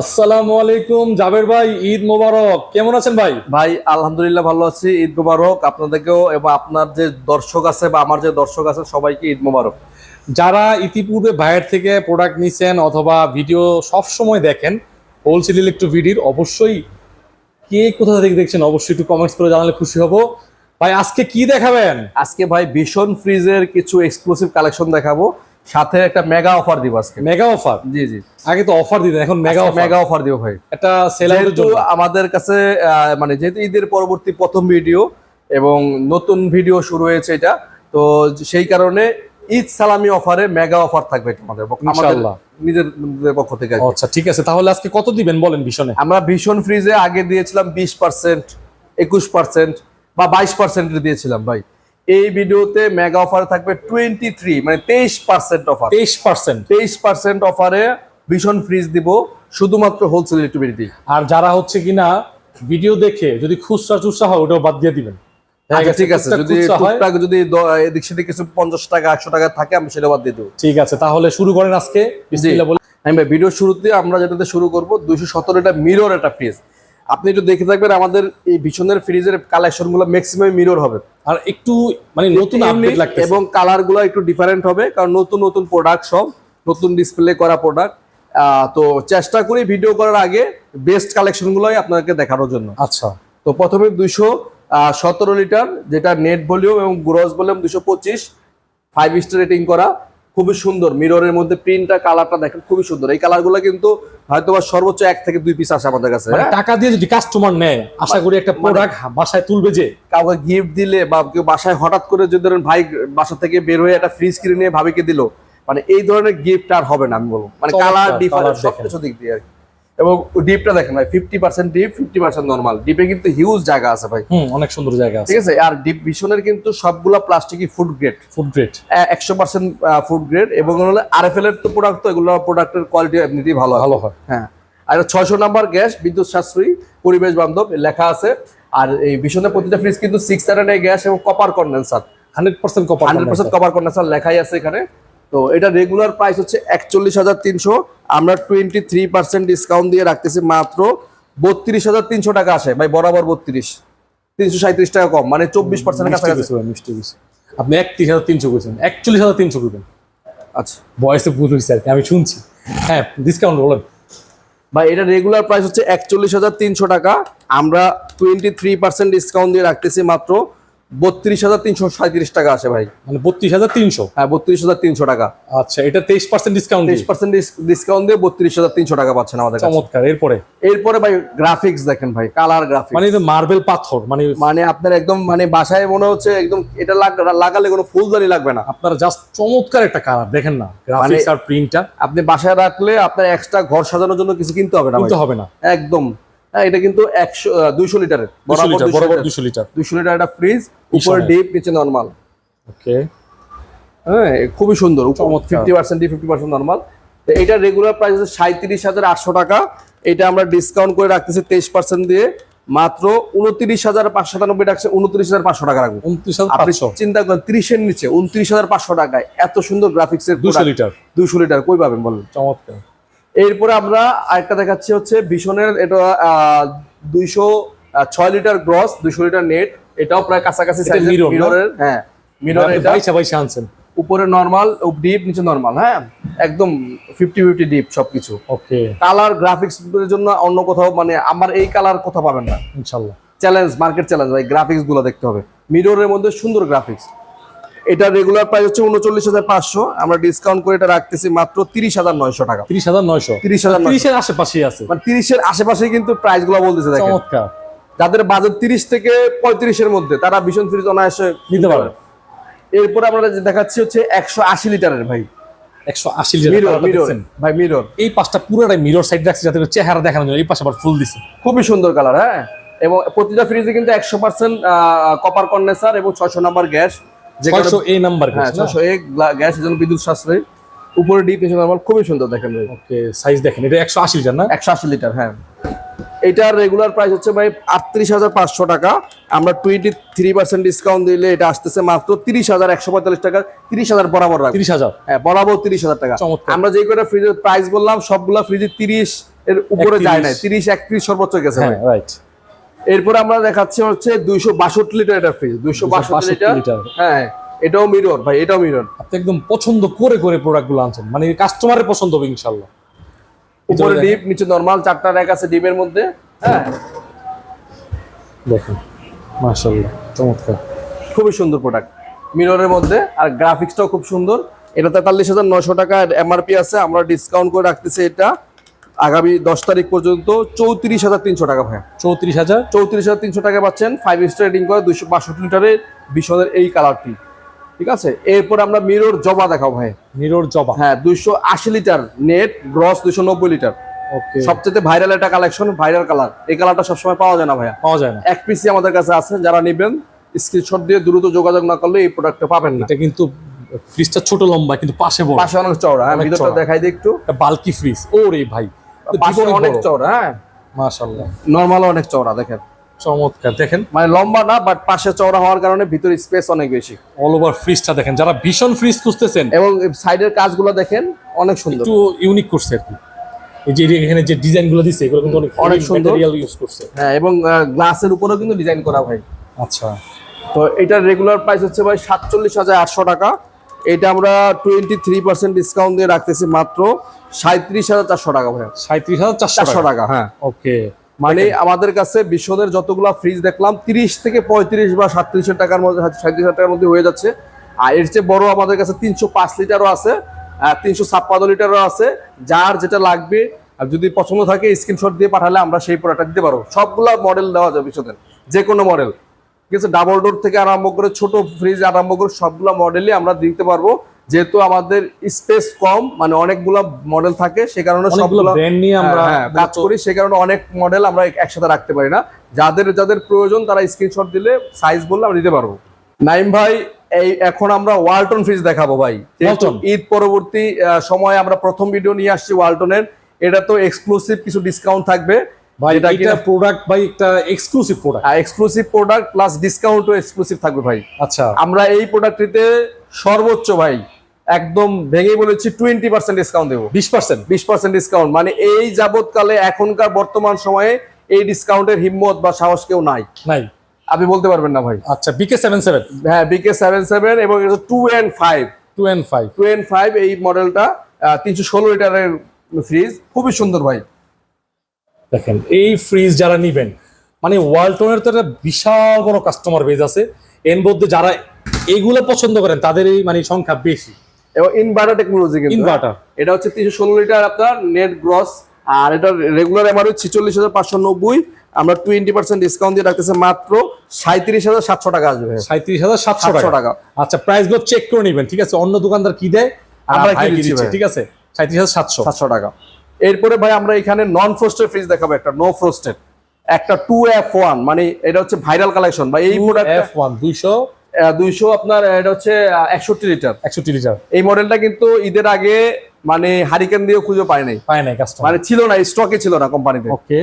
আসসালামু আলাইকুম জাবের ভাই ঈদ মোবারক। কেমন আছেন ভাই? ভাই আলহামদুলিল্লাহ ভালো আছি। ঈদ মোবারক আপনাদেরকেও এবং আপনার যে দর্শক আছে বা আমার যে দর্শক আছে সবাইকে ঈদ মোবারক। যারা ইতিপূর্বে ভাইয়ের থেকে প্রোডাক্ট নিছেন অথবা ভিডিও সব সময় দেখেন হোলসেল ইলেকট্রো ভিডিওর অবশ্যই কে কোথা থেকে দেখছেন অবশ্যই একটু কমেন্টস করে জানালে খুশি হব। ভাই আজকে কি দেখাবেন? আজকে ভাই ভীষণ ফ্রিজের কিছু এক্সক্লুসিভ কালেকশন দেখাবো। সাথে একটা মেগা অফার দিব আজকে। মেগা অফার জি জি। আগে তো অফার দিতেন এখন মেগা মেগা অফার দিব ভাই। একটা সেলারের জন্য। আমাদের কাছে মানে যেহেতু ঈদের পরবর্তী প্রথম ভিডিও এবং নতুন ভিডিও শুরু হয়েছে এটা তো সেই কারণে ঈদ সালামি অফারে মেগা অফার থাকবে এটা আমাদের ইনশাআল্লাহ। নিজের পক্ষ থেকে আচ্ছা ঠিক আছে। তাহলে আজকে কত দিবেন বলেন ভীষণে? আমরা ভীষণ ফ্রিজে আগে দিয়েছিলাম বিশ পার্সেন্ট একুশ পার্সেন্ট বা বাইশ পার্সেন্ট দিয়েছিলাম ভাই। এই ভিডিওতে মেগা অফার থাকবে টোয়েন্টি থ্রি মানে তেইশ পার্সেন্ট অফার তেইশ পার্সেন্ট তেইশ পার্সেন্ট অফারে ভীষণ ফ্রিজ দিব শুধুমাত্র হোলসেল ইলেকট্রিবিলিটি আর যারা হচ্ছে কিনা ভিডিও দেখে যদি খুচরা চুচরা হয় ওটাও বাদ দিয়ে দিবেন। দেখা গেছে ঠিক আছে যদি টুকটাক যদি এদিক সেদিক কিছু পঞ্চাশ টাকা একশো টাকা থাকে আমি সেটা বাদ দিয়ে দেবো। ঠিক আছে তাহলে শুরু করেন আজকে। বলে আমি ভাই ভিডিও শুরুতে আমরা যেটাতে শুরু করব দুইশো সতেরো এটা মিরর একটা ফ্রিজ আপনি একটু দেখে থাকবেন আমাদের এই ভীষণের ফ্রিজের কালেকশনগুলো ম্যাক্সিমাম মিরর হবে। আর একটু মানে নতুন আপডেট লাগবে এবং কালারগুলো একটু ডিফারেন্ট হবে কারণ নতুন নতুন প্রোডাক্ট সব নতুন ডিসপ্লে করা প্রোডাক্ট তো চেষ্টা করি ভিডিও করার আগে বেস্ট কালেকশন গুলোই আপনাদেরকে দেখানোর জন্য। আচ্ছা। তো প্রথমে দুইশো সতেরো লিটার যেটা নেট ভলিউম এবং গ্রস ভলিউম দুশো পঁচিশ ফাইভ স্টার রেটিং করা। খুবই সুন্দর। মিররের মধ্যে প্রিন্টটা কালারটা দেখেন খুবই সুন্দর। এই কালারগুলো কিন্তু হয়তো বা সর্বোচ্চ এক থেকে দুই পিস আসে আমাদের কাছে মানে হ্যাঁ? টাকা দিয়ে যদি কাস্টমার নেয় আশা করি একটা প্রোডাক্ট বাসায় তুলবে যে। কাউকে গিফট দিলে বা কেউ বাসায় হঠাৎ করে যদি ধরেন ভাই বাসা থেকে বের হয়ে একটা ফ্রিজ কিনে নিয়ে ভাবিকে দিল মানে এই ধরনের গিফট আর হবে না আমি বলব। মানে কালার ডিফারেন্স ডিফারেন্ট সবকিছু দিক দিয়ে আর কি। এবং ডিপটা দেখেন ভাই fifty percent deep fifty percent normal ডিপে কিন্তু হিউজ জায়গা আছে ভাই। অনেক সুন্দর জায়গা আছে। ঠিক আছে? আর ডিপ ভীষণের কিন্তু সবগুলা প্লাস্টিকই ফুড গ্রেড ফুড গ্রেড একশো পার্সেন্ট ফুড গ্রেড এবং হলো আরএফএল এর তো প্রোডাক্ট তো এগুলো প্রোডাক্টের কোয়ালিটি এমনিতেই ভালো ভালো হয়। হ্যাঁ। আর ছয়শো নাম্বার গ্যাস বিদ্যুৎ সাশ্রয়ী পরিবেশ বান্ধব লেখা আছে। আর এই ভীষণের প্রতিটা ফ্রিজ কিন্তু সিক্স থার্ড গ্যাস এবং copper condenser hundred percent copper hundred percent cover condenser লেখাই আছে এখানে। তো এটা রেগুলার প্রাইস হচ্ছে একচল্লিশ হাজার তিনশো। আমরা টোয়েন্টি থ্রি পার্সেন্ট ডিসকাউন্ট দিয়ে রাখতেছি মাত্র বত্রিশ হাজার তিনশো টাকা আসে। ভাই বরাবর বত্রিশ। তিনশো সাঁত্রিশ টাকা কম মানে চব্বিশ পার্সেন্টের কাছাকাছি। মিষ্টি আপনি একত্রিশ হাজার তিনশো করছেন একচল্লিশ হাজার তিনশো করবেন আচ্ছা। বয়সে ভুল হয়েছে আর আমি শুনছি। হ্যাঁ ডিসকাউন্ট বলেন। ভাই এটা রেগুলার প্রাইস হচ্ছে একচল্লিশ হাজার তিনশো টাকা। আমরা টোয়েন্টি থ্রি পার্সেন্ট ডিসকাউন্ট দিয়ে রাখতেছি মাত্র বত্রিশ হাজার তিনশো সাঁত্রিশ টাকা আসে ভাই। মানে বত্রিশ হাজার তিনশো? হ্যাঁ বত্রিশ হাজার তিনশো টাকা। আচ্ছা এটা তেইশ পার্সেন্ট ডিসকাউন্ট তেইশ পার্সেন্ট ডিসকাউন্ট দিয়ে বত্রিশ হাজার তিনশো টাকা পাচ্ছেন আমাদের চমৎকার এরপরে? এরপরে ভাই গ্রাফিক্স দেখেন ভাই কালার গ্রাফিক্স মানে মার্বেল পাথর মানে মানে আপনার একদম মানে বাসায় মনে হচ্ছে একদম এটা লাগালে কোনো ফুলদানি লাগবে না। আপনার জাস্ট চমৎকার একটা কালার দেখেন না গ্রাফিক্স আর প্রিন্টটা আপনি বাসায় রাখলে আপনার এক্সট্রা ঘর সাজানোর জন্য কিছু কিনতে হবে না কিনতে হবে না। একদম। এটা কিন্তু একশো দুইশো লিটারের। দুশো লিটার বরাবর দুশো লিটার। লিটার একটা ফ্রিজ উপরে ডিপ নিচে নর্মাল ওকে হ্যাঁ খুবই সুন্দর। Fifty percent D fifty percent normal এটা রেগুলার প্রাইস হচ্ছে সাঁত্রিশ হাজার আটশো টাকা। এটা আমরা ডিসকাউন্ট করে রাখতেছি তেইশ পার্সেন্ট দিয়ে। মাত্র উনত্রিশ হাজার পাঁচশো সাতানব্বই টাকা উনত্রিশ হাজার পাঁচশো টাকা রাখব। উনত্রিশ হাজার চিন্তা করেন ত্রিশের নিচে উনত্রিশ হাজার পাঁচশো টাকায়। এত সুন্দর গ্রাফিক্স এর দুশো লিটার। দুশো লিটার কই পাবেন বলেন? চমৎকার। এরপরে আমরা আরেকটা দেখাচ্ছি হচ্ছে ভীষণের এটা দুইশো ছয় লিটার গ্রস দুইশো লিটার নেট এটাও প্রায় কাছাকাছি? মিররের হ্যাঁ। মিরর এটা। বাইশা বাইশা আনছেন। উপরে নর্মাল ডিপ নিচে নর্মাল হ্যাঁ? একদম ফিফটি ফিফটি ডিপ সবকিছু। ওকে কালার গ্রাফিক্স এর জন্য অন্য কোথাও মানে আমার এই কালার কোথাও পাবেন না। ইনশাল্লাহ। চ্যালেঞ্জ মার্কেট চ্যালেঞ্জ ভাই গ্রাফিক্সগুলো দেখতে হবে। মিররের মধ্যে সুন্দর গ্রাফিক্স এটা রেগুলার প্রাইস হচ্ছে উনচল্লিশ হাজার পাঁচশো। আমরা ডিসকাউন্ট করে এটা রাখতেছি মাত্র তিরিশ হাজার নয়শো টাকা। তিরিশ হাজার নয়শো। তিরিশ হাজার তিরিশের আশেপাশেই আছে। মানে তিরিশের আশেপাশে কিন্তু প্রাইসগুলো বলতেছে দেখেন। যাদের বাজেট তিরিশ থেকে পঁয়ত্রিশের মধ্যে তারা ভীষণ ফ্রিজ অনায়াসে নিতে পারবে। এরপরে আমরা যে দেখাচ্ছি হচ্ছে একশো আশি লিটারের ভাই। একশো আশি ভাই মিরর এই পুরোটাই মিরর সাইড রাখছে যাতে চেহারা দেখানোর জন্য এই পাশে আবার ফুল দিছে। খুবই সুন্দর কালার হ্যাঁ? এবং প্রতিটা ফ্রিজে কিন্তু একশো পার্সেন্ট কপার কন্ডেন্সার এবং ছয়শো নাম্বার গ্যাস এই নাম্বার হ্যাঁ ছয়শো এক গ্যাস এর বিদ্যুৎ সাশ্রয়ী। উপরে ডিপ নিচে নর্মাল খুবই সুন্দর দেখেন ওকে সাইজ দেখেন এটা একশো আশি লিটার না? একশো আশি লিটার হ্যাঁ। এটার রেগুলার প্রাইস হচ্ছে ভাই আটত্রিশ হাজার পাঁচশো টাকা। আমরা টোয়েন্টি থ্রি পার্সেন্ট ডিসকাউন্ট দিলে এটা আসতেছে মাত্র তিরিশ হাজার একশো পঁয়তাল্লিশ টাকা তিরিশ হাজার বরাবর রাখব। তিরিশ হাজার? হ্যাঁ বরাবর তিরিশ হাজার টাকা। আমরা যে কটা ফ্রিজের প্রাইস বললাম সবগুলা ফ্রিজে তিরিশ এর উপরে যায় না তিরিশ একত্রিশ সর্বোচ্চ গেছে রাইট এরপরে আমরা দেখাচ্ছি হচ্ছে দুইশো বাষট্টি লিটার এটা ফ্রিজ দুইশো বাষট্টি লিটার। হ্যাঁ এটাও মিরর ভাই এটাও মিরর আপনি একদম পছন্দ করে করে প্রোডাক্টগুলো আনছেন। মানে কাস্টমারের পছন্দ হবে ইনশাল্লাহ উপরে ডিপ নিচে নরমাল চারটা র্যাক আছে ডিপের মধ্যে। হ্যাঁ। দেখুন। চমৎকার। খুবই সুন্দর প্রোডাক্ট মিররের মধ্যে আর গ্রাফিক্সটাও খুব সুন্দর। এটা তেতাল্লিশ হাজার নশো টাকা এমআরপি আছে আমরা ডিসকাউন্ট করে রাখতেছি এটা। আগামী দশ তারিখ পর্যন্ত চৌত্রিশ হাজার তিনশো টাকা ভাই চৌত্রিশ হাজার? চৌত্রিশ হাজার তিনশো টাকা পাচ্ছেন। ফাইভ স্টার রেটিং করে দুইশো বাষট্টি লিটারের বিশদের এই কালারটি। ঠিক আছে? এরপর আমরা মিরর জবা দেখাও ভাই মিরর জবা। হ্যাঁ দুইশো আশি লিটার নেট গ্রস দুইশো নব্বই লিটার। ওকে সবচেয়ে ভাইরাল একটা কালেকশন ভাইরাল কালার এই কালারটা সবসময় পাওয়া যায় না ভাইয়া। পাওয়া যায় না। এক পিসি আমাদের কাছে আছে যারা নেবেন স্ক্রিনশট দিয়ে দ্রুত যোগাযোগ না করলে এই প্রোডাক্টটা পাবেন না। এটা কিন্তু ফ্রিজটা ছোট লম্বা কিন্তু পাশে বড়। পাশে অনেক চওড়া। আমি অনেক ভিতরটা দেখাই দিই একটু। বালকি ফ্রিজ ও রে ভাই অনেক চওড়া হ্যাঁ। মাশাল্লাহ নর্মাল অনেক চওড়া দেখেন। চমৎকার দেখেন। মানে লম্বা না বাট পাশে চওড়া হওয়ার কারণে ভিতরে স্পেস অনেক বেশি। অল ওভার ফ্রিজটা দেখেন যারা ভীষণ ফ্রিজ খুঁজতেছেন এবং সাইডের কাজগুলো দেখেন অনেক সুন্দর। একটু ইউনিক করছে আর কি। এই যে এখানে যে ডিজাইনগুলো দিচ্ছে এগুলো কিন্তু অনেক অনেক সুন্দর। ইউজ করছে। হ্যাঁ এবং গ্লাসের উপরেও কিন্তু ডিজাইন করা ভাই। আচ্ছা। তো এটার রেগুলার প্রাইস হচ্ছে ভাই সাতচল্লিশ হাজার আটশো টাকা। এটা আমরা টোয়েন্টি থ্রি পার্সেন্ট ডিসকাউন্ট দিয়ে রাখতেছি মাত্র সাঁত্রিশ হাজার চারশো টাকা ভাই সাঁত্রিশ হাজার চারশো টাকা। হ্যাঁ। ওকে। মানে আমাদের কাছে বিশ্বদের যতগুলো ফ্রিজ দেখলাম তিরিশ থেকে পঁয়ত্রিশ বা সাতত্রিশের টাকার মধ্যে সাঁত্রিশ হাজার টাকার মধ্যে হয়ে যাচ্ছে। আর এর চেয়ে বড় আমাদের কাছে তিনশো পাঁচ লিটারও আছে তিনশো ছাপ্পান্ন লিটারও আছে। যার যেটা লাগবে আর যদি পছন্দ থাকে স্ক্রিনশট দিয়ে পাঠালে আমরা সেই প্রোডাক্টটা দিতে পারব। সবগুলা মডেল দেওয়া যাবে বিশ্বদের যে কোনো মডেল ঠিক আছে ডাবল ডোর থেকে আরম্ভ করে ছোট ফ্রিজ আরম্ভ করে সবগুলা মডেলই আমরা দিতে পারব। যেহেতু আমাদের স্পেস কম মানে অনেকগুলো মডেল থাকে সে কারণে সবগুলা ব্র্যান্ড নিয়ে আমরা হ্যাঁ, হ্যাঁ, কাজ করি সে কারণে অনেক মডেল আমরা একসাথে রাখতে পারি না। যাদের যাদের প্রয়োজন তারা স্ক্রিনশট দিলে সাইজ বললে আমরা দিতে পারব। নাইম ভাই এই এখন আমরা ওয়ালটন ফ্রিজ দেখাবো ভাই। ঈদ পরবর্তী সময়ে আমরা প্রথম ভিডিও নিয়ে আসছি ওয়ালটনের এটা তো এক্সক্লুসিভ কিছু ডিসকাউন্ট থাকবে। ভাই এটা প্রোডাক্ট ভাই একটা exclusive product exclusive product plus ডিসকাউন্টও exclusive থাকবে ভাই। আচ্ছা। আমরা এই প্রোডাক্টটিতে সর্বোচ্চ ভাই একদম ভেঙে বলেছি টোয়েন্টি পার্সেন্ট ডিসকাউন্ট দেবো। বিশ পার্সেন্ট বিশ পার্সেন্ট ডিসকাউন্ট মানে এই যাবৎকালে এখনকার বর্তমান সময়ে এই ডিসকাউন্টের হিম্মত বা সাহস কেউ নাই। নাই। আপনি বলতে পারবেন না ভাই। আচ্ছা বিকে সেভেন সেভেন হ্যাঁ বিকে সেভেন সেভেন এবং two and five two and five two and five এই মডেলটা তিনশো ষোলো লিটারের ফ্রিজ খুবই সুন্দর ভাই। দেখেন এই ফ্রিজ যারা নিবেন মানে ওয়ালটনের তো একটা বিশাল বড় কাস্টমার বেজ আছে। এর মধ্যে যারা এগুলো পছন্দ করেন তাদের এই মানে সংখ্যা বেশি। এবং ইনভার্টার টেকনোলজি কিন্তু Inverter। হ্যাঁ? এটা হচ্ছে তিনশো ষোলো লিটার আপনার নেট গ্রস আর এটা রেগুলার এমআরপি ছিচল্লিশ হাজার পাঁচশো নব্বই। আমরা টোয়েন্টি পার্সেন্ট ডিসকাউন্ট দিয়ে রাখতেছে মাত্র সাঁত্রিশ হাজার সাতশো টাকা আসবে। সাঁত্রিশ হাজার সাতশো টাকা। আচ্ছা প্রাইসগুলো চেক করে নিবেন ঠিক আছে? অন্য দোকানদার কি দেয়? আমরা কি কি দিচ্ছি ঠিক আছে? সাঁত্রিশ হাজার সাতশো। সাতশো টাকা। এরপরে ভাই আমরা এখানে নন ফ্রোস্টেড ফ্রিজ দেখাবো একটা নো ফ্রোস্টেড একটা টু এফ ওয়ান মানে এটা হচ্ছে ভাইরাল কালেকশন বা এই প্রোডাক্ট এফ ওয়ান দুইশো দুইশো আপনার এটা হচ্ছে একষট্টি লিটার একষট্টি লিটার এই মডেলটা কিন্তু ঈদের আগে মানে হারিকেন দিয়ে খুঁজে পায় নাই। পায় নাই কাস্টমার মানে ছিল না স্টকে ছিল না কোম্পানিতে ওকে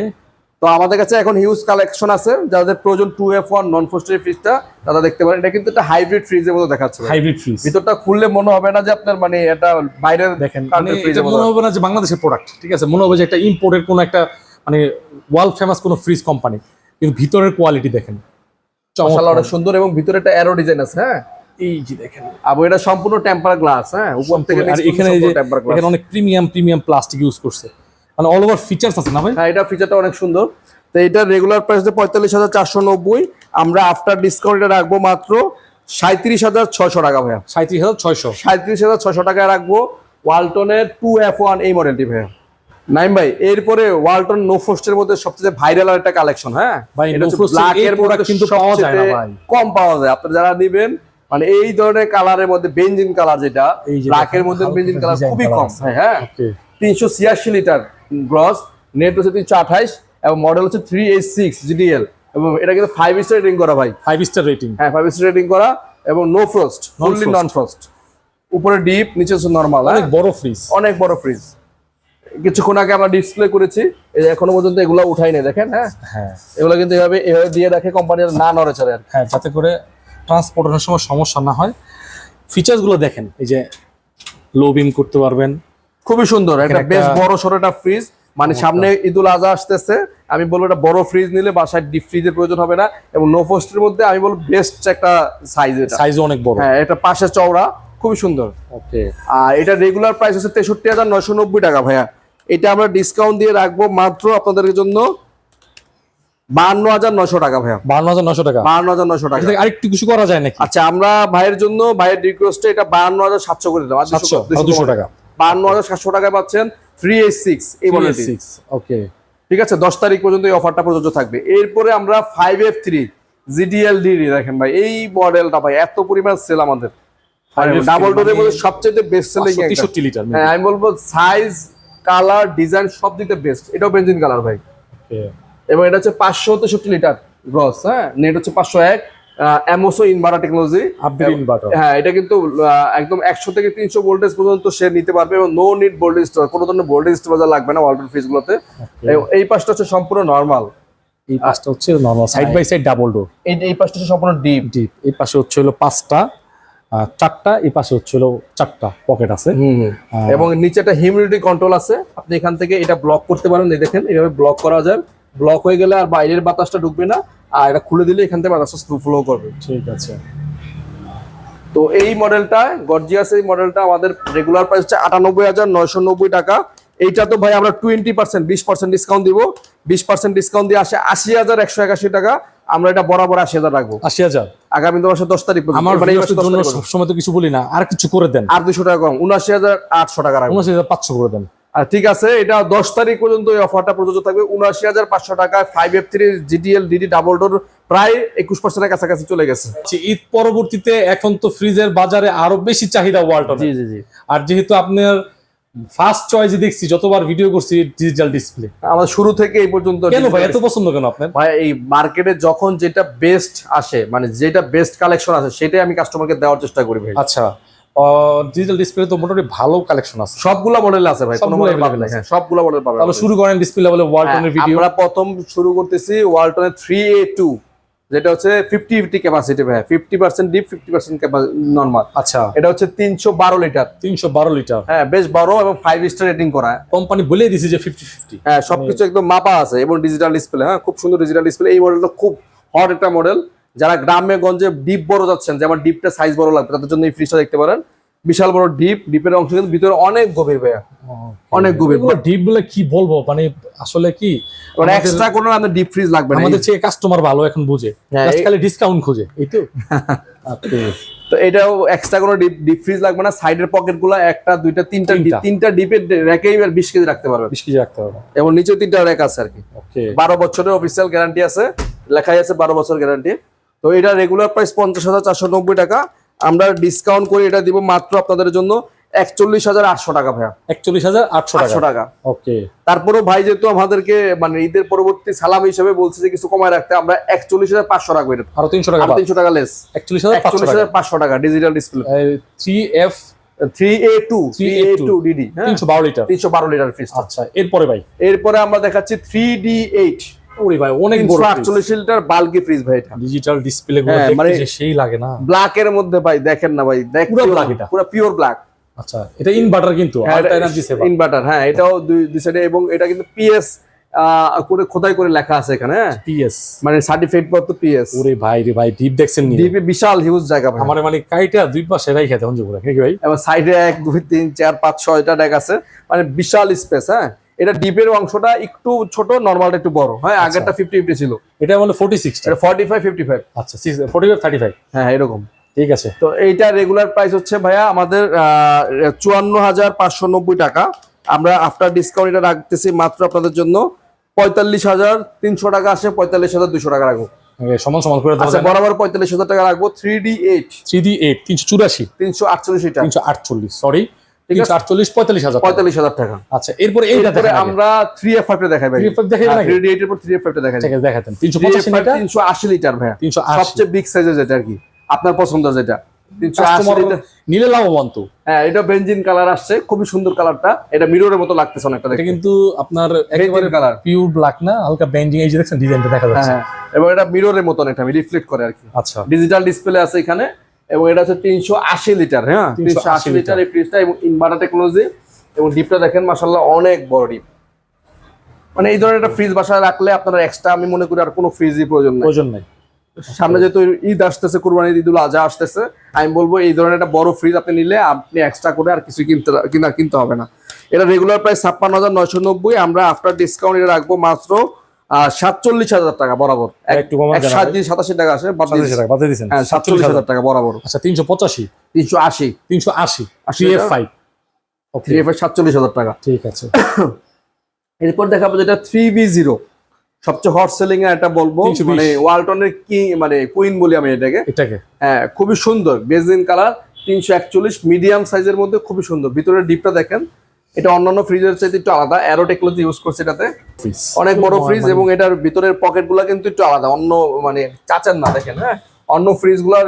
তো আমাদের কাছে এখন হিউজ কালেকশন আছে। যাদের প্রয়োজন two F one non frosted ফ্রিজটা তারা দেখতে পারেন। এটা কিন্তু একটা হাইব্রিড ফ্রিজের মতো দেখাচ্ছে। হাইব্রিড ফ্রিজ ভিতরটা খুললে মনে হবে না যে আপনার মানে এটা বাইরে দেখেন মানে এটা মনে হবে না যে বাংলাদেশের প্রোডাক্ট ঠিক আছে? মনে হবে যে একটা ইম্পোর্টের কোনো একটা মানে ওয়ার্ল্ড ফেমাস কোনো ফ্রিজ কোম্পানি কিন্তু ভিতরের কোয়ালিটি দেখেন। চমৎকার। অনেক সুন্দর এবং ভিতরে একটা অ্যারো ডিজাইন আছে হ্যাঁ? এই যে দেখেন। আর এটা সম্পূর্ণ টেম্পার গ্লাস হ্যাঁ? উপর থেকে এখানে এখানে অনেক প্রিমিয়াম প্রিমিয়াম প্লাস্টিক ইউজ করছে। মানে অল ওভার ফিচার্স আছে না ভাই? হ্যাঁ এটা ফিচারটা অনেক সুন্দর। তো এটা রেগুলার প্রাইস পঁয়তাল্লিশ হাজার চারশো নব্বই। আমরা আফটার ডিসকাউন্ট এটা রাখব মাত্র সাঁত্রিশ হাজার ছয়শো টাকা ভাইয়া। সাঁত্রিশ হাজার ছয়শো। সাঁত্রিশ হাজার ছয়শো টাকায় রাখব ওয়ালটনের টু এফ ওয়ান এই মডেলটি ভাইয়া। নাইম ভাই এরপরে ওয়ালটন নো ফোস্টের মধ্যে সবচেয়ে ভাইরাল একটা কালেকশন হ্যাঁ? হচ্ছে এর মধ্যে কিন্তু পাওয়া যায় না ভাই। কম পাওয়া যায়। আপনারা যারা নেবেন মানে এই ধরনের কালারের মধ্যে বেঞ্জিন কালার যেটা ব্ল্যাক এর মধ্যে বেঞ্জিন কালার খুবই কম। হ্যাঁ ওকে তিনশো ছিয়াশি লিটার। গ্রস নেট হচ্ছে তিনশো আঠাইশ এবং মডেল হচ্ছে থ্রি এইট সিক্স জিডিএল এবং এটা কিন্তু ফাইভ স্টার রেটিং করা ভাই। ফাইভ স্টার রেটিং হ্যাঁ ফাইভ স্টার রেটিং করা এবং no frost fully non frost উপরে ডিপ নিচে নর্মাল অনেক বড় ফ্রিজ অনেক বড় ফ্রিজ কিছুক্ষণ আগে আমরা ডিসপ্লে করেছি এখনও পর্যন্ত এগুলো উঠাই নেই দেখেন হ্যাঁ? হ্যাঁ। এগুলো কিন্তু এভাবে এভাবে দিয়ে রাখে কোম্পানির না নড়ে চলে আর হ্যাঁ যাতে করে ট্রান্সপোর্টের সময় সমস্যা না হয়। ফিচার্সগুলো দেখেন এই যে লো বিম করতে পারবেন খুবই সুন্দর একটা বেশ বড় সড়ো একটা ফ্রিজ মানে সামনে ঈদুল আজহা আসতেছে আমি বলব এটা বড় ফ্রিজ নিলে বাসায় ডিপ ফ্রিজের প্রয়োজন হবে না এবং নো ফোস্টের মধ্যে আমি বলব বেস্ট একটা সাইজ এটা। সাইজ অনেক বড়। হ্যাঁ এটা পাশে চওড়া খুবই সুন্দর। ওকে। আর এটা রেগুলার প্রাইস হচ্ছে তেষট্টি হাজার নয়শো নব্বই টাকা ভাইয়া। এটা আমরা ডিসকাউন্ট দিয়ে রাখব মাত্র আপনাদের জন্য বাহান্ন হাজার নয়শো টাকা ভাইয়া। বান্ন হাজার নশো টাকা। বাহান্ন হাজার নয়শো টাকা। আরেকটু কিছু করা যায় নাকি? আচ্ছা আমরা ভাইয়ের জন্য ভাইয়ের রিকোয়েস্টে এটা বাহান্ন হাজার সাতশো করে দিলাম। সাতশো দুশো টাকা। বাহান্ন হাজার সাতশো টাকায় পাচ্ছেন থ্রি এইট সিক্স এই সিক্স ওকে ঠিক আছে দশ তারিখ পর্যন্ত এই অফারটা প্রযোজ্য থাকবে। এরপরে আমরা five F three GDL DD দেখেন ভাই এই মডেলটা ভাই এত পরিমাণ সেল আমাদের। 5F3 ডাবল ডোরের মধ্যে মানে সবচেয়ে বেস্ট সেলিং তেষট্টি লিটার হ্যাঁ আমি বলব সাইজ কালার ডিজাইন সব দিকে বেস্ট এটাও বেঞ্জিন কালার ভাই। এবং এটা হচ্ছে পাঁচশো তেষট্টি লিটার গ্রস হ্যাঁ? নেট হচ্ছে পাঁচশো এক। অ্যামোসো ইনভার্টার টেকনোলজি ইনভার্টার হ্যাঁ এটা কিন্তু একদম একশো থেকে তিনশো ভোল্টেজ পর্যন্ত সে নিতে পারবে এবং নো নিড ভোল্টেজ কোনো ধরনের ভোল্টেজ বাজার লাগবে না ওয়ালটন ফ্রিজ গুলোতে। এই পাশটা হচ্ছে সম্পূর্ণ নর্মাল এই পাশটা হচ্ছে normal side by side double door এই এই পাশটা হচ্ছে সম্পূর্ণ ডিপ ডিপ এই পাশে হচ্ছে হলো পাঁচটা চারটা এই পাশে হচ্ছে হলো চারটা পকেট আছে। এবং নিচে একটা হিউমিডিটি কন্ট্রোল আছে। আপনি এখান থেকে এটা ব্লক করতে পারেন এই দেখেন এইভাবে ব্লক করা যায়। ব্লক হয়ে গেলে আর বাইরের বাতাসটা ঢুকবে না। আর এটা খুলে দিলে এখান থেকে বাতাসটা ফ্লো করবে। ঠিক আছে। তো এই মডেলটা গর্জিয়াস এই মডেলটা আমাদের রেগুলার প্রাইস হচ্ছে আটানব্বই হাজার নয়শো নব্বই টাকা। এইটা তো ভাই আমরা টোয়েন্টি পার্সেন্ট বিশ পার্সেন্ট ডিসকাউন্ট দিব। বিশ পার্সেন্ট ডিসকাউন্ট দিয়ে আসে আশি হাজার একশো একাশি টাকা। আমরা এটা বরাবর আশি হাজার রাখব। আশি হাজার? আগামী মাসের দশ তারিখ পর্যন্ত। আমার মানে এই মাসের ভিউয়ার্সের 10 জন্য তারিখ সবসময় তো কিছু বলি না আর কিছু করে দেন। আর দুশো টাকা কম। উনআশি হাজার আটশো টাকা রাখব। উনআশি হাজার পাঁচশো করে দেন। ঠিক আছে এটা দশ তারিখ পর্যন্ত এই অফারটা প্রযোজ্য থাকবে। উনআশি হাজার পাঁচশো টাকায় five F three GDL DD double door প্রায় একুশ পার্সেন্টের কাছাকাছি চলে গেছে। আচ্ছা, ঈদ পরবর্তীতে এখন তো ফ্রিজের বাজারে আরও বেশি চাহিদা ওয়ালটন জি জি জি। আর যেহেতু আপনার ফার্স্ট চয়েসে দেখছি যতবার ভিডিও করছি ডিজিটাল ডিসপ্লে আমাদের শুরু থেকে এই পর্যন্ত কেন ভাই এত পছন্দ কেন আপনার? ভাই এই মার্কেটে যখন যেটা বেস্ট আসে মানে যেটা বেস্ট কালেকশন আসে সেটাই আমি কাস্টমারকে দেওয়ার চেষ্টা করি ভাই। আচ্ছা। ডিজিটাল ডিসপ্লে তো মোটামুটি ভালো কালেকশন আছে। সবগুলা মডেল আছে ভাই কোনো মডেল পাবেন না। হ্যাঁ সবগুলা মডেল পাবেন তাহলে শুরু করেন ডিসপ্লে বলে ওয়ালটনের ভিডিও আমরা প্রথম শুরু করতেছি ওয়ালটনের থ্রি এ টু যেটা হচ্ছে ফিফটি ফিফটি ক্যাপাসিটি ভাই fifty percent deep fifty percent normal আচ্ছা। এটা হচ্ছে তিনশো বারো লিটার তিনশো বারো লিটার হ্যাঁ বেশ বড় এবং ফাইভ স্টার রেটিং করা। কোম্পানি বলে দিছে যে ফিফটি ফিফটি হ্যাঁ সবকিছু একদম মাপা আছে এবং ডিজিটাল ডিসপ্লে হ্যাঁ খুব সুন্দর ডিজিটাল ডিসপ্লে এই মডেলটা খুব হট একটা মডেল যারা গ্রামে গঞ্জে ডিপ বড় যাচ্ছেন যেমন ডিপটা সাইজ বড় লাগবে তাদের জন্য এই ফ্রিজটা দেখতে পারেন। বিশাল বড় ডিপ ডিপের অংশ কিন্তু ভিতরে অনেক গভীর ভাইয়া। অনেক গভীর। ডিপ বলে কি বলব? মানে আসলে কি মানে আমাদের- এক্সট্রা কোনো আপনার ডিপ ফ্রিজ লাগবে না। আমাদের চেয়ে কাস্টমার ভালো এখন বুঝে। হ্যাঁ, খালি ডিসকাউন্ট খোঁজে এই তো। তো এটাও এক্সট্রা কোনো ডিপ ডিপ ফ্রিজ লাগবে না। সাইডের পকেটগুলো একটা দুইটা তিনটা তিনটা। তিনটা ডিপের রেখেই বিশ কেজি রাখতে পারবেন। বিশ কেজি রাখতে হবে। এবং নিচেও তিনটা র্যাক আছে আর কি। ওকে বারো বছরের অফিসিয়াল গ্যারান্টি আছে। লেখাই আছে বারো বছর গ্যারান্টি তো এটা রেগুলার প্রাইস পঞ্চাশ হাজার চারশো নব্বই টাকা। আমরা ডিসকাউন্ট করে এটা দিব মাত্র আপনাদের জন্য একচল্লিশ হাজার আটশো টাকা ভাইয়া। একচল্লিশ হাজার আটশো টাকা। টাকা। ওকে। তারপরেও ভাই যেহেতু আমাদেরকে মানে ঈদের পরবর্তী সালাম হিসেবে বলছে যে কিছু কমায় রাখতে আমরা একচল্লিশ হাজার পাঁচশো রাখব এটা আরও তিনশো টাকা তিনশো টাকা লেস একচল্লিশ হাজার একচল্লিশ হাজার পাঁচশো টাকা ডিজিটাল ডিসপ্লে থ্রি এফ তিনশো বারো লিটার। তিনশো বারো লিটার ফ্রিজ আচ্ছা এরপরে ভাই। এরপরে আমরা দেখাচ্ছি থ্রি ডি এইট। ওরে ভাই অনেক বড় তিনশো আটচল্লিশ লিটার বাল্কি ফ্রিজ ভাই এটা। ডিজিটাল ডিসপ্লে গুলো হ্যাঁ, দেখতে মানে- সেই লাগে না। ব্ল্যাক এর মধ্যে ভাই দেখেন না ভাই দেখ পুরো black এটা। পুরো পিওর ব্ল্যাক আচ্ছা এটা ইনভার্টার কিন্তু আলট্রা এনার্জি সেভার ইনভার্টার হ্যাঁ এটাও দুই দুই সাইডে এবং এটা কিন্তু পিএস করে খোদাই করে লেখা আছে এখানে হ্যাঁ। পিএস মানে সার্টিফিকেট পত্র পিএস ওরে ভাই রে ভাই ডিপ দেখছেন নি? ডিপি বিশাল হিউজ জায়গা ভাই। আমার মানে কাইটা দুই পাশে রাইখা ভাই? এবং সাইডে এক দুই তিন চার পাঁচ ছয়টা ডেক আছে। মানে বিশাল স্পেস হ্যাঁ। এটা ডিপের অংশটা একটু ছোট নর্মালটা একটু বড়। হ্যাঁ আগেরটা ফিফটি ফিফটি ছিল। এটা মানে ফোর্টি সিক্স এটা ফর্টি ফাইভ ফিফটি ফাইভ আচ্ছা ফোর্টি ফাইভ থার্টি ফাইভ হ্যাঁ এরকম। ঠিক আছে। তো এইটা রেগুলার প্রাইস হচ্ছে ভাইয়া আমাদের চুয়ান্ন হাজার পাঁচশো নব্বই টাকা। আমরা আফটার ডিসকাউন্ট এটা রাখতেছি মাত্র আপনাদের জন্য পঁয়তাল্লিশ হাজার তিনশো টাকা আসে পঁয়তাল্লিশ হাজার দুশো টাকা রাখব। সমান সমান করে আচ্ছা বরাবর পঁয়তাল্লিশ হাজার টাকা রাখব three D eight three D eight তিনশো চুরাশি। তিনশো আটচল্লিশ তিনশো আটচল্লিশ সরি আটচল্লিশ পঁয়তাল্লিশ হাজার পঁয়তাল্লিশ হাজার টাকা। আচ্ছা এরপরে এইটা আমরা থ্রি এফ ফাইভটা দেখাই ভাই। 3F5 দেখাইবেন নাকি? এইটের পর থ্রি এফ ফাইভটা দেখাই। দেখাতেন। তিনশো পঁচাশি এটা তিনশো আশি লিটার ভাইয়া। তিনশো আশি। সবচেয়ে বিগ সাইজের যেটা আর কি। আপনার পছন্দ যেটা। নিলে লাভবান তো। হ্যাঁ এটা বেঞ্জিন কালার আসছে। খুবই সুন্দর কালারটা এটা মিররের মতো লাগতেছে অনেকটা এটা কিন্তু আপনার একেবারে কালার পিওর ব্ল্যাক না হালকা বেন্ডিং এই যে দেখছেন ডিজাইনটা দেখা হ্যাঁ যাচ্ছে। হ্যাঁ। এবং এটা মিররের মতন এটা রিফ্লেক্ট করে আর কি। আচ্ছা। ডিজিটাল ডিসপ্লে আছে এখানে। এবং এটা হচ্ছে তিনশো আশি লিটার হ্যাঁ? তিনশো আশি লিটার। এই ফ্রিজটা এবং ইনভার্টার টেকনোলজি এবং ডিপটা দেখেন মাসাল্লাহ অনেক বড় ডিপ। মানে এই ধরনের একটা ফ্রিজ বাসায় রাখলে আপনারা এক্সট্রা আমি মনে করি আর কোনো ফ্রিজই প্রয়োজন নেই। প্রয়োজন নেই। সামনে যেহেতু ঈদ আসতেছে কুরবানি ঈদুল আজহা আসতেছে আমি বলব এই ধরনের একটা বড় ফ্রিজ আপনি নিলে আপনি এক্সট্রা করে আর কিছু কিনতে কিনা কিনতে হবে না। এটা রেগুলার প্রাইস ছাপ্পান্ন হাজার নয়শো নব্বই আমরা আফটার ডিসকাউন্ট এটা রাখব মাত্র সাতচল্লিশ হাজার টাকা বরাবর। একটু সাতাশি টাকা আসে দিচ্ছেন হ্যাঁ সাতচল্লিশ হাজার টাকা বরাবর। আচ্ছা তিনশো পঁচাশি? তিনশো আশি। তিনশো আশি। এফ ফাইভ থ্রি এফ সাতচল্লিশ হাজার টাকা। ঠিক আছে। এরপর দেখাবো যেটা থ্রি বি জিরো সবচেয়ে হট সেলিং এর একটা বলব মানে ওয়ালটনের কি মানে কুইন বলি আমি এটাকে। এটাকে। হ্যাঁ খুবই সুন্দর বেজিন কালার তিনশো একচল্লিশ মিডিয়াম সাইজের মধ্যে খুবই সুন্দর। ভিতরের ডিপটা দেখেন। এটা অন্যান্য ফ্রিজের চাইতে একটু আলাদা। অ্যারো টেকনোলজি ইউজ করছে এটাতে। অনেক বড় ফ্রিজ এবং এটার ভিতরের পকেটগুলা কিন্তু একটু আলাদা। অন্য মানে চাচার না দেখেন হ্যাঁ? অন্য ফ্রিজগুলার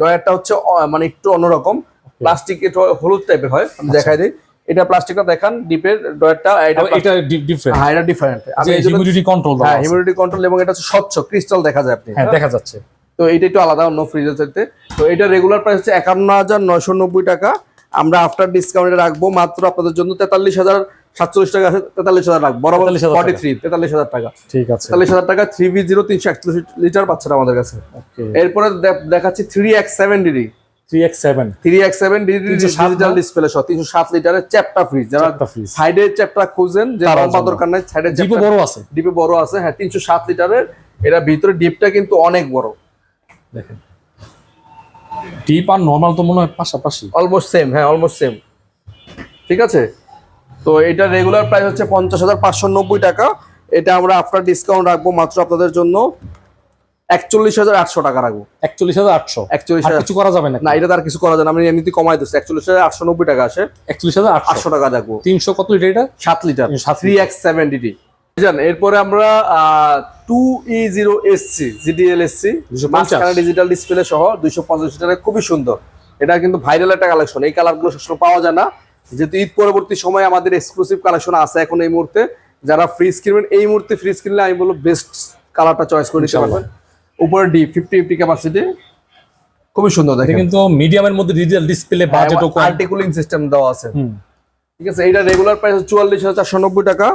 ডয়ারটা হচ্ছে মানে একটু অন্যরকম। প্লাস্টিক হলুদ টাইপের হয় আমি দেখাই দিই। এটা প্লাস্টিকটা দেখান ডিপের ডয়ারটা এটা এটা ডিফারেন্ট হ্যাঁ এটা ডিফারেন্ট যে হিউমিডিটি কন্ট্রোল হ্যাঁ হিউমিডিটি কন্ট্রোল এবং এটা হচ্ছে স্বচ্ছ ক্রিস্টাল দেখা যায় আপনি। হ্যাঁ দেখা যাচ্ছে। তো এটা একটু আলাদা অন্য ফ্রিজের চাইতে। তো এটা রেগুলার প্রাইস হচ্ছে একান্ন হাজার নয়শো নব্বই টাকা। আমরা আফটার ডিসকাউন্টে রাখব মাত্র আপনাদের জন্য তেতাল্লিশ হাজার সাতচল্লিশ টাকা আছে তেতাল্লিশ হাজার রাখব। বরাবর ফর্টি থ্রি তেতাল্লিশ হাজার টাকা। ঠিক আছে। তেতাল্লিশ হাজার টাকা থ্রি ভি জিরো তিনশো একচল্লিশ লিটার পাচ্ছেন আমাদের কাছে। এরপরে দেখাচ্ছি three X seven DD three X three X DD 307 digital display সহ তিনশো সাত লিটারের চ্যাপটা ফ্রিজ যারা একটা ফ্রিজ সাইডে চ্যাপটা খুঁজেন যে তারার লম্বা দরকার নাই সাইডে বড় আছে। ডিপে বড় আছে হ্যাঁ তিনশো সাত লিটারের এটা ভিতরে ডিপটা কিন্তু অনেক বড়। দেখেন। ডিপ আর নর্মাল তো মনে হয় পাশাপাশি। অলমোস্ট সেম হ্যাঁ অলমোস্ট সেম ঠিক আছে? তো এটা রেগুলার প্রাইস হচ্ছে পঞ্চাশ হাজার পাঁচশো নব্বই টাকা। এটা আমরা আফটার ডিসকাউন্ট রাখব মাত্র আপনাদের জন্য একচল্লিশ হাজার আটশো টাকা রাখব। একচল্লিশ হাজার আটশো? একচল্লিশ হাজার কিছু করা যাবে না না এটা তার কিছু করা যাবে না আমি এমনিতে কমাই দিচ্ছি। একচল্লিশ হাজার আটশো নব্বই টাকা আসে। একচল্লিশ হাজার আটশো। টাকা রাখব। তিনশো কত লিটার এটা? সাত লিটার। থ্রি এক্স সেভেন ডিটি এরপরে আমরা two E zero SC GDL SC 250 মাঝখানে ডিজিটাল ডিসপ্লে সহ দুইশো পঞ্চাশ লিটারের খুবই সুন্দর। এটা কিন্তু ভাইরাল একটা কালেকশন এই কালারগুলো সবসময় পাওয়া যায় না। যেহেতু ঈদ পরবর্তী সময় আমাদের এক্সক্লুসিভ কালেকশন আছে এখন এই মুহূর্তে। যারা ফ্রিজ কিনবেন এই মুহূর্তে ফ্রিজ কিনলে আমি বলব বেস্ট কালারটা চয়েস করে নিতে পারবেন। উপরে ডি ফিফটি ফিফটি ক্যাপাসিটি খুবই সুন্দর এটা দেখেন। কিন্তু মিডিয়ামের মধ্যে ডিজিটাল ডিসপ্লে বাজেটও আর্টিকুলিং সিস্টেম দেওয়া আছে। ঠিক আছে এইটা রেগুলার প্রাইস চুয়াল্লিশ হাজার চারশো নব্বই টাকা।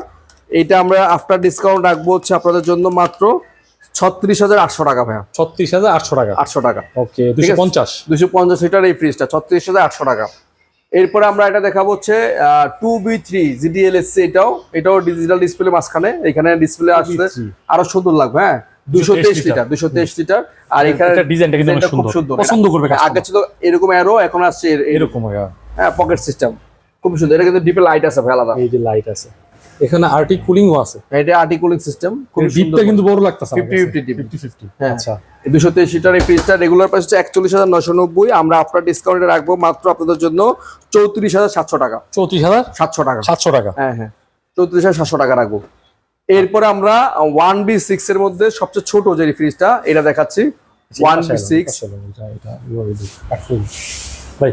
এইটা আমরা আফটার ডিসকাউন্ট রাখব হচ্ছে আপনাদের জন্য মাত্র ছত্রিশ হাজার আটশো টাকা ভাইয়া। ছত্রিশ হাজার আটশো টাকা? আটশো টাকা। ওকে দুশো পঞ্চাশ? দুশো পঞ্চাশ লিটার এই ফ্রিজটা ছত্রিশ হাজার আটশো টাকা। এরপরে আমরা এটা দেখাবো হচ্ছে টু বি থ্রি জিডিএলএসসি এটাও এটাও ডিজিটাল ডিসপ্লে মাঝখানে এখানে ডিসপ্লে আসলে আরও সুন্দর লাগবে হ্যাঁ? দুশো তেইশ লিটার দুশো তেইশ লিটার। আর এখানে এটা ডিজাইনটা কিন্তু খুব সুন্দর। পছন্দ করবে আগে ছিল এরকম অ্যারো এখন আসছে এরকম এরকম হ্যাঁ পকেট সিস্টেম খুব সুন্দর এটা কিন্তু ডিপে লাইট আছে ভাই আলাদা। এই যে লাইট আছে। এখানে আর্টিক কুলিংও আছে। এটা আর্টিকুলিং সিস্টেম খুব সুন্দর ডিপটা কিন্তু বড় লাগতেছে 50-50 deep। ফিফটি ফিফটি হ্যাঁ। আচ্ছা। দুশো তেইশ লিটার এই ফ্রিজটা রেগুলার প্রাইস হচ্ছে একচল্লিশ হাজার নশো নব্বই। আমরা আপনার ডিসকাউন্টে রাখব মাত্র আপনাদের জন্য চৌত্রিশ হাজার সাতশো টাকা। চৌত্রিশ হাজার সাতশো টাকা। সাতশো টাকা। হ্যাঁ হ্যাঁ। চৌত্রিশ হাজার সাতশো টাকা রাখব। এরপরে আমরা ওয়ান বি সিক্স এর মধ্যে সবচেয়ে ছোট যে ফ্রিজটা এটা দেখাচ্ছি। One B six. ভাই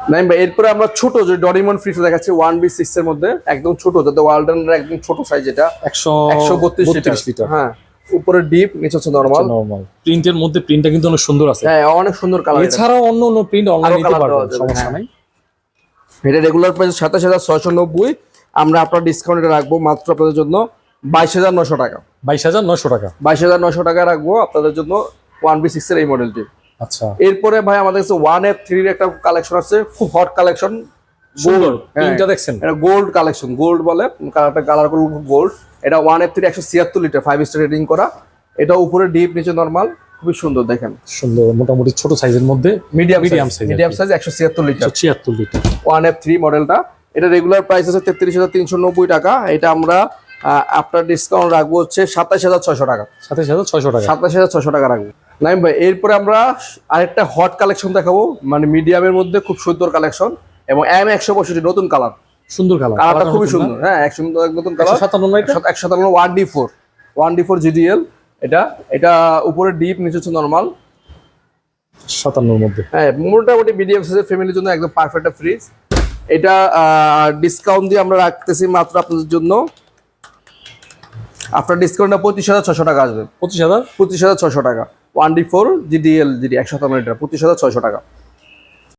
নাইম ভাই এরপরে আমরা ছোট যে ডরিমন ফ্রিজটা দেখাচ্ছি ওয়ান বি সিক্স এর মধ্যে একদম ছোট যাতে ওয়ালটনের একদম ছোট সাইজ এটা একশো একশো বত্রিশ লিটার হ্যাঁ উপরে ডিপ নিচে হচ্ছে নর্মাল নর্মাল প্রিন্টের মধ্যে প্রিন্টটা কিন্তু অনেক সুন্দর আছে। হ্যাঁ অনেক সুন্দর কালার এছাড়াও অন্য অন্য প্রিন্ট অনলাইন নিতে পারবেন সমস্যা হ্যাঁ। নাই। এটা রেগুলার প্রাইস সাতাশ হাজার ছয়শো নব্বই। আমরা আপনার ডিসকাউন্টে রাখব মাত্র আপনাদের জন্য বাইশ হাজার নশো টাকা। বাইশ হাজার নয়শো টাকা। বাইশ হাজার নশো টাকা রাখব আপনাদের জন্য ওয়ান বি সিক্স এর এই মডেলটি আচ্ছা। এরপরে ভাই আমাদের কাছে ওয়ান এফ থ্রির একটা কালেকশন আছে খুব হট কালেকশন হ্যাঁ। প্রিন্টটা দেখছেন? এটা গোল্ড কালেকশন গোল্ড বলে কালারটা কালার গোল্ড এটা ওয়ান এফ থ্রি একশো ছিয়াত্তর লিটার ফাইভ স্টার রেটিং করা। এটা উপরে ডিপ নিচে নর্মাল খুবই সুন্দর দেখেন। সুন্দর মোটামুটি ছোট সাইজের মধ্যে মিডিয়াম মিডিয়াম আর মিডিয়াম সাইজ একশো ছিয়াত্তর লিটার ছিয়াত্তর লিটার ওয়ান এফ থ্রি মডেলটা এটা রেগুলার প্রাইস আছে তেত্রিশ হাজার তিনশো নব্বই টাকা। এটা আমরা আপনার ডিসকাউন্ট রাখব হচ্ছে সাতাশ হাজার ছশো টাকা। সাতাশ হাজার ছয়শো টাকা। সাতাশ হাজার ছশো টাকা রাখব। নাইম ভাই এরপরে আমরা আরেকটা হট কালেকশন দেখাবো। মানে মিডিয়ামের মধ্যে খুব সুন্দর কালেকশন এবং এম একশো পঁয়ষট্টি নতুন কালার সুন্দর কালার কালারটা খুবই সুন্দর হ্যাঁ এক সুন্দর এক নতুন কালার সাতান্ন একশো সাতান্ন one D four one D four GDL এটা এটা উপরে ডিপ নিচে হচ্ছে নর্মাল সাতান্নর মধ্যে। হ্যাঁ মোটামুটি মিডিয়াম সাইজের ফ্যামিলির জন্য একদম পারফেক্ট ফ্রিজ এটা ডিসকাউন্ট দিয়ে আমরা রাখতেছি মাত্র আপনাদের জন্য। আপনার ডিসকাউন্টটা পঁচিশ হাজার ছশো টাকা আসবে। পঁচিশ হাজার? পঁচিশ হাজার ছশো টাকা। One D four GDL GD একশো সাতান্ন লিটার পঁচিশ হাজার ছয়শো টাকা।